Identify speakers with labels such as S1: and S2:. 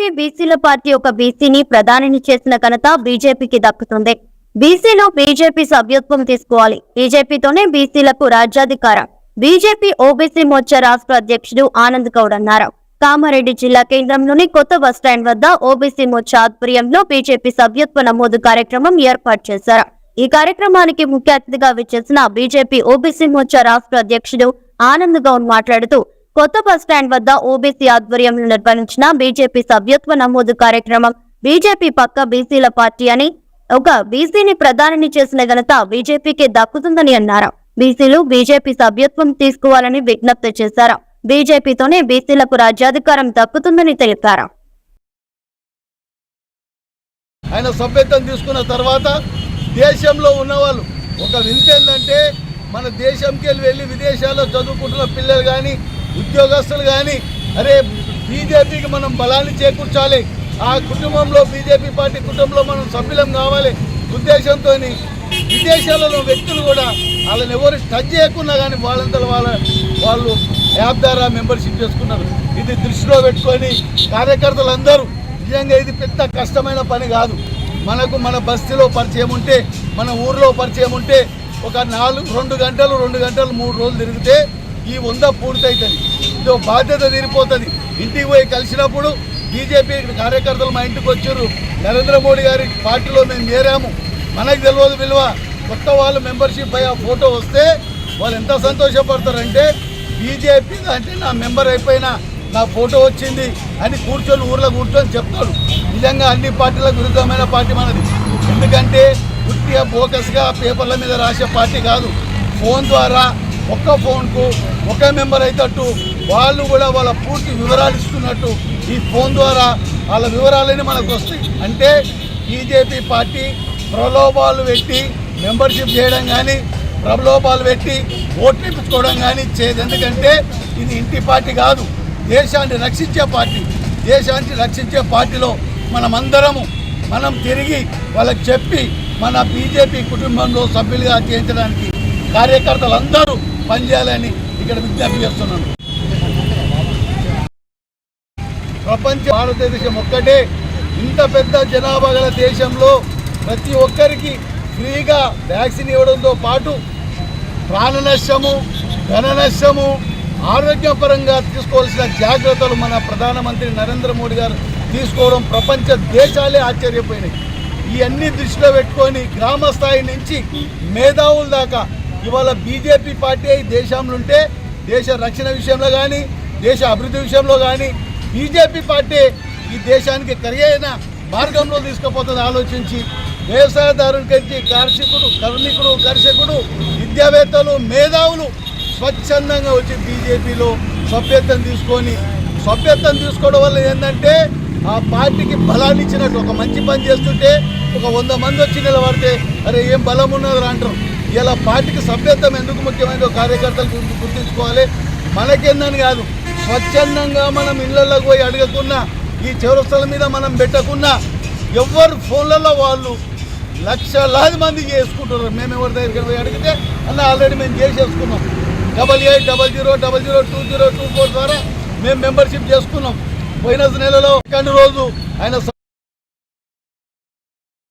S1: BJP బీసీల party ఒక బీసీని ప్రధానిని చేసిన ఘనత బీజేపీకి దక్కుతుంది. బీసీలో బీజేపీ సభ్యత్వం తీసుకోవాలి. బీజేపీతోనే బీసీలకు రాజ్యాధికారం. బీజేపీ ఓబీసీ మోర్చా రాష్ట్ర అధ్యక్షుడు ఆనంద్ గౌడ్ అన్నారు. కామారెడ్డి జిల్లా కేంద్రంలోని కొత్త బస్టాండ్ వద్ద ఓబీసీ మోర్చా ఆధ్వర్యంలో బీజేపీ సభ్యత్వ నమోదు కార్యక్రమం ఏర్పాటు చేశారు. ఈ కార్యక్రమానికి ముఖ్య అతిథిగా విచ్చేసిన బీజేపీ ఓబీసీ మోర్చా రాష్ట్ర అధ్యక్షుడు ఆనంద్ గౌడ్ మాట్లాడుతూ కొత్త బస్టాండ్ వద్ద ఓబీసీ ఆధ్వర్యంలో నిర్వహించిన బీజేపీ సభ్యత్వ నమోదు కార్యక్రమం బీజేపీ పక్క బీసీల పార్టీ అని ఒక బీసీని ప్రధానిని చేసిన ఘనత బీజేపీకి దక్కుతుందని అన్నారు. బీసీలు బీజేపీ సభ్యత్వం తీసుకోవాలని విజ్ఞప్తి చేశారు. బీజేపీతోనే బీసీలకు రాజ్యాధికారం దక్కుతుందని తెలిపారు.
S2: ఆయన సభ్యత్వం తీసుకున్న తర్వాత దేశంలో ఉన్నవాళ్ళు ఒక వింత ఏంటంటే మన దేశంకి వెళ్ళి వెళ్ళి విదేశాల్లో చదువుకుంటున్న పిల్లలు కానీ ఉద్యోగస్తులు కానీ అరే బీజేపీకి మనం బలాన్ని చేకూర్చాలి. ఆ కుటుంబంలో బీజేపీ పార్టీ కుటుంబంలో మనం సభ్యులం కావాలి. ఉద్దేశంతో విదేశాలలో వ్యక్తులు కూడా వాళ్ళని ఎవరు టచ్ చేయకున్నా కానీ వాళ్ళంతా వాళ్ళ వాళ్ళు యాప్ ద్వారా మెంబర్షిప్ చేసుకున్నారు. ఇది దృష్టిలో పెట్టుకొని కార్యకర్తలందరూ నిజంగా ఇది పెద్ద కష్టమైన పని కాదు. మనకు మన బస్తీలో పరిచయం ఉంటే మన ఊర్లో పరిచయం ఉంటే ఒక నాలుగు రెండు గంటలు రెండు గంటలు మూడు రోజులు తిరిగితే ఈ వంద పూర్తవుతుంది ఇది బాధ్యత తీరిపోతుంది. ఇంటికి పోయి కలిసినప్పుడు బీజేపీ కార్యకర్తలు మా ఇంటికి వచ్చారు. నరేంద్ర మోడీ గారి పార్టీలో మేము చేరాము. మనకు తెలియదు విలువ. కొత్త వాళ్ళు మెంబర్షిప్ అయ్యే ఫోటో వస్తే వాళ్ళు ఎంత సంతోషపడతారంటే బీజేపీ అంటే నా మెంబర్ అయిపోయినా నా ఫోటో వచ్చింది అని కూర్చొని ఊర్లో కూర్చొని చెప్తాడు. నిజంగా అన్ని పార్టీలకు విరుద్ధమైన పార్టీ మనది. ఎందుకంటే పూర్తిగా ఫోకస్గా పేపర్ల మీద రాసే పార్టీ కాదు. ఫోన్ ద్వారా ఒక్క ఫోన్కు ఒకే మెంబర్ అయితట్టు వాళ్ళు కూడా వాళ్ళ పూర్తి వివరాలు ఇస్తున్నట్టు ఈ ఫోన్ ద్వారా వాళ్ళ వివరాలన్నీ మనకు వస్తాయి. అంటే బీజేపీ పార్టీ ప్రలోభాలు పెట్టి మెంబర్షిప్ చేయడం కానీ ప్రలోభాలు పెట్టి ఓట్లు ఇప్పించుకోవడం కానీ చేయదు. ఎందుకంటే ఇది ఇంటి పార్టీ కాదు దేశాన్ని రక్షించే పార్టీ. దేశాన్ని రక్షించే పార్టీలో మనమందరము మనం తిరిగి వాళ్ళకి చెప్పి మన బీజేపీ కుటుంబంలో సభ్యులుగా చేయించడానికి కార్యకర్తలందరూ పనిచేయాలని ఇక్కడ విజ్ఞప్తి చేస్తున్నాను. ప్రపంచ భారతదేశం ఒక్కటే ఇంత పెద్ద జనాభా గల దేశంలో ప్రతి ఒక్కరికి ఫ్రీగా వ్యాక్సిన్ ఇవ్వడంతో పాటు ప్రాణ నష్టము ధన నష్టము ఆరోగ్యపరంగా తీసుకోవాల్సిన జాగ్రత్తలు మన ప్రధానమంత్రి నరేంద్ర మోడీ గారు తీసుకోవడం ప్రపంచ దేశాలే ఆశ్చర్యపోయినాయి. ఇవన్నీ దృష్టిలో పెట్టుకొని గ్రామ స్థాయి నుంచి మేధావుల దాకా ఇవాళ బీజేపీ పార్టీ ఈ దేశంలో ఉంటే దేశ రక్షణ విషయంలో కానీ దేశ అభివృద్ధి విషయంలో కానీ బీజేపీ పార్టీ ఈ దేశానికి కరియైన మార్గంలో తీసుకుపోతుంది ఆలోచించి వ్యవసాయదారుని కంచి కార్షికుడు కార్మికుడు కర్షకుడు విద్యావేత్తలు మేధావులు స్వచ్ఛందంగా వచ్చి బీజేపీలో సభ్యత్వం తీసుకొని సభ్యత్వం తీసుకోవడం వల్ల ఏంటంటే ఆ పార్టీకి బలాన్ని ఇచ్చినట్టు ఒక మంచి పని చేస్తుంటే ఒక వంద మంది వచ్చి నిలబడితే అరే ఏం బలం ఉన్నది అంటారు. ఇలా పార్టీకి సభ్యత్వం ఎందుకు ముఖ్యమైనదో కార్యకర్తలు గుర్తించుకోవాలి. మనకేందని కాదు స్వచ్ఛందంగా మనం ఇళ్ళలోకి పోయి అడగకున్నా ఈ చౌరస్తల మీద మనం పెట్టకున్నా ఎవరు ఫోన్లలో వాళ్ళు లక్షలాది మంది చేసుకుంటున్నారు. మేము ఎవరి దగ్గరికి పోయి అడిగితే అన్న ఆల్రెడీ మేము చేసేసుకున్నాం. Double eight double zero double zero two zero two four ద్వారా మేము మెంబర్షిప్ చేసుకున్నాం. పోయిన నెలలో సెకండ్ రోజు ఆయన